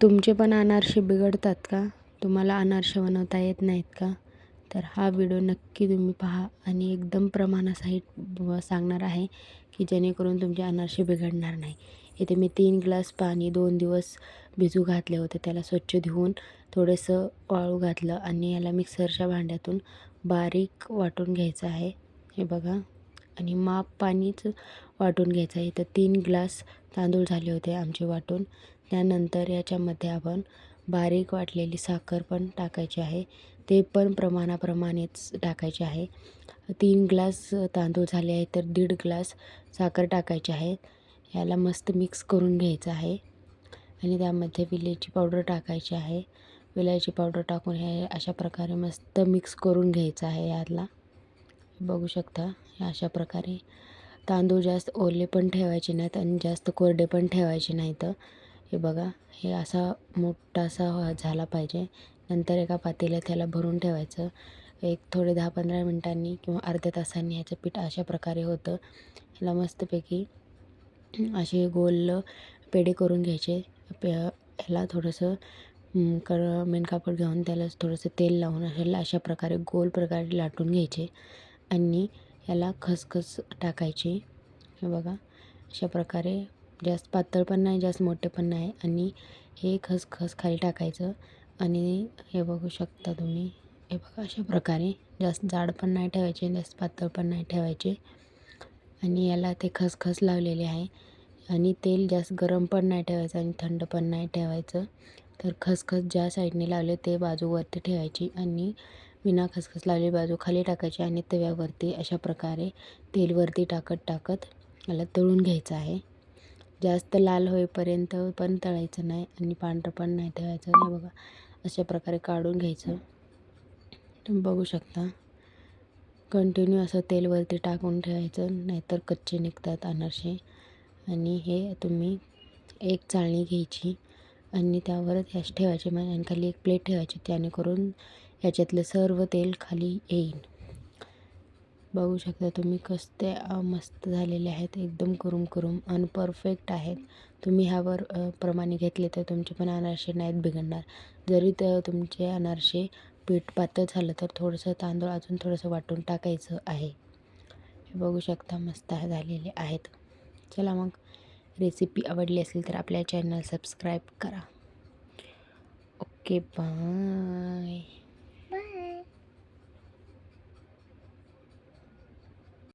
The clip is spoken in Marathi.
तुमचे पण अनारसे बिघडतात का? तुम्हाला अनारसे बनवता येत नाहीत का? तर हा व्हिडिओ नक्की तुम्ही पहा आणि एकदम प्रमाणासहित सांगणार आहे की जेणेकरून तुमचे अनारसे बिघडणार नाही. इथे मी तीन ग्लास पाणी दोन दिवस भिजू घातले होते. त्याला स्वच्छ धुवून थोडंसं वाळू घातलं आणि याला मिक्सरच्या भांड्यातून बारीक वाटून घ्यायचं आहे. हे बघा. आणि माप पाणीच वाटून घ्यायचं आहे. तर तीन ग्लास तांदूळ झाले होते आमचे वाटून. त्यानंतर याच्यामध्ये आपण बारीक वाटलेली साखर पण टाकायची आहे. ते पण प्रमाणाप्रमाणेच टाकायचे आहे. तीन ग्लास तांदूळ झाले आहे तर दीड ग्लास साखर टाकायची आहे. याला मस्त मिक्स करून घ्यायचं आहे. आणि त्यामध्ये विलायची पावडर टाकायची आहे. विलायची पावडर टाकून हे अशा प्रकारे मस्त मिक्स करून घ्यायचं आहे याला. बघू शकता अशा प्रकारे. तांदूळ जास्त ओले पण ठेवायचे नाहीत आणि जास्त कोरडे पण ठेवायचे नाहीत. हे बघा हे असा मोठासा झाला पाहिजे. नंतर एका पातेल्यात त्याला भरून ठेवायचं. एक थोडे दहा पंधरा मिनटांनी किंवा अर्ध्या तासांनी ह्याचं पीठ अशा प्रकारे होतं. ह्याला मस्तपैकी असे गोल पेढे करून घ्यायचे. पे ह्याला थोडंसं कर मेन कापड घेऊन त्याला थोडंसं तेल लावून ह्याला अशा प्रकारे गोल प्रकारे लाटून घ्यायचे. आणि याला खसखस टाकायची. हे बघा अशा प्रकारे जास्त पातळ पण नाही जास्त मोठे पण नाही. आणि हे खसखस खाली टाकायचं. आणि हे बघू शकता तुम्ही. हे बघा अशा प्रकारे जास्त जाड पण नाही ठेवायचे जास्त पातळ पण नाही ठेवायचे. आणि याला ते खसखस लावलेले आहे. आणि तेल जास्त गरम पण नाही ठेवायचं आणि थंड पण नाही ठेवायचं. तर खसखस ज्या साईडने लावले ते बाजूवरती ठेवायची आणि विना खसखस लावलेली बाजू खाली टाकायची आणि तव्यावरती अशा प्रकारे तेलवरती टाकत टाकत याला तळून घ्यायचं आहे. जास्त लाल होईपर्यंत पण तळायचं नाही आणि पांढरं पण नाही ठेवायचं हे बघा अशा प्रकारे काढून घ्यायचं. तुम्ही बघू शकता. कंटिन्यू असं तेलवरती टाकून ठेवायचं नाहीतर कच्चे निघतात अनारसे. आणि हे तुम्ही एक चाळणी घ्यायची आणि त्यावर गॅस ठेवायचे मग आणि खाली एक प्लेट ठेवायची त्याने याच्यातलं सर्व तेल खाली येईल बघू शकता तुम्ही कसते मस्त झालेले आहेत. एकदम करून करून आणि परफेक्ट आहेत. तुम्ही ह्यावर प्रमाणे घेतले तर तुमचे पण अनारसे नाहीत बिघडणार. जरी तर तुमचे अनारसे पीठ पातळ झालं तर थोडंसं तांदूळ अजून थोडंसं वाटून टाकायचं आहे. हे बघू शकता मस्त झालेले आहेत. चला मग रेसिपी आवडली असेल तर आपल्या चॅनल सबस्क्राईब करा. Okay bye bye